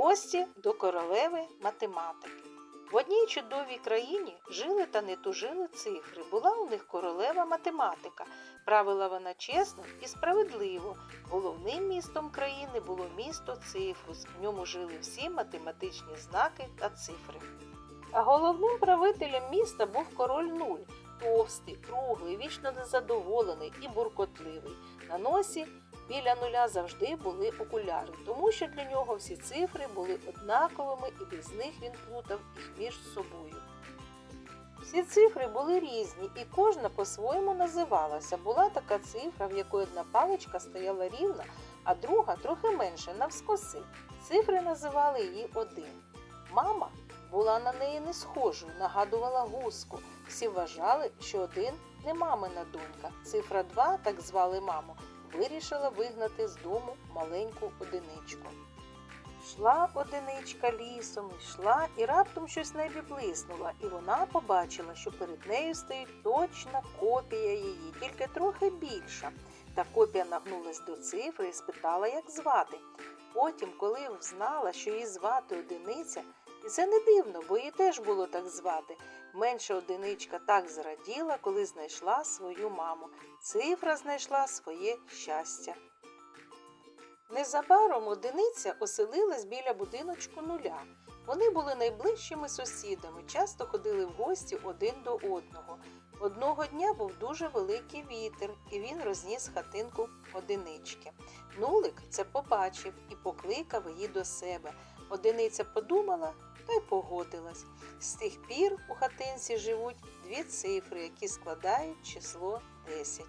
гості до королеви математики. В одній чудовій країні жили та не тужили цифри. Була у них королева математика. Правила вона чесно і справедливо. Головним містом країни було місто Цифрус. В ньому жили всі математичні знаки та цифри. А головним правителем міста був король Нуль, товстий, круглий, вічно незадоволений і буркотливий. На носі біля нуля завжди були окуляри, тому що для нього всі цифри були однаковими і без них він плутав їх між собою. Всі цифри були різні, і кожна по-своєму називалася. Була така цифра, в якої одна паличка стояла рівна, а друга трохи менше навскоси. Цифри називали її один. Мама була на неї не схожою, нагадувала гуску. Всі вважали, що один не мамина донька. Цифра 2, так звали маму, вирішила вигнати з дому маленьку одиничку. Йшла одиничка лісом, йшла, і раптом щось небі блиснуло, і вона побачила, що перед нею стоїть точна копія її, тільки трохи більша. Та копія нагнулась до цифри і спитала, як звати. Потім, коли знала, що її звати одиниця, і це не дивно, бо її теж було так звати. Менша одиничка так зраділа, коли знайшла свою маму. Цифра знайшла своє щастя. Незабаром одиниця оселилась біля будиночку нуля. Вони були найближчими сусідами, часто ходили в гості один до одного. Одного дня був дуже великий вітер, і він розніс хатинку одинички. Нулик це побачив і покликав її до себе. Одиниця подумала та й погодилась. З тих пір у хатинці живуть дві цифри, які складають число 10.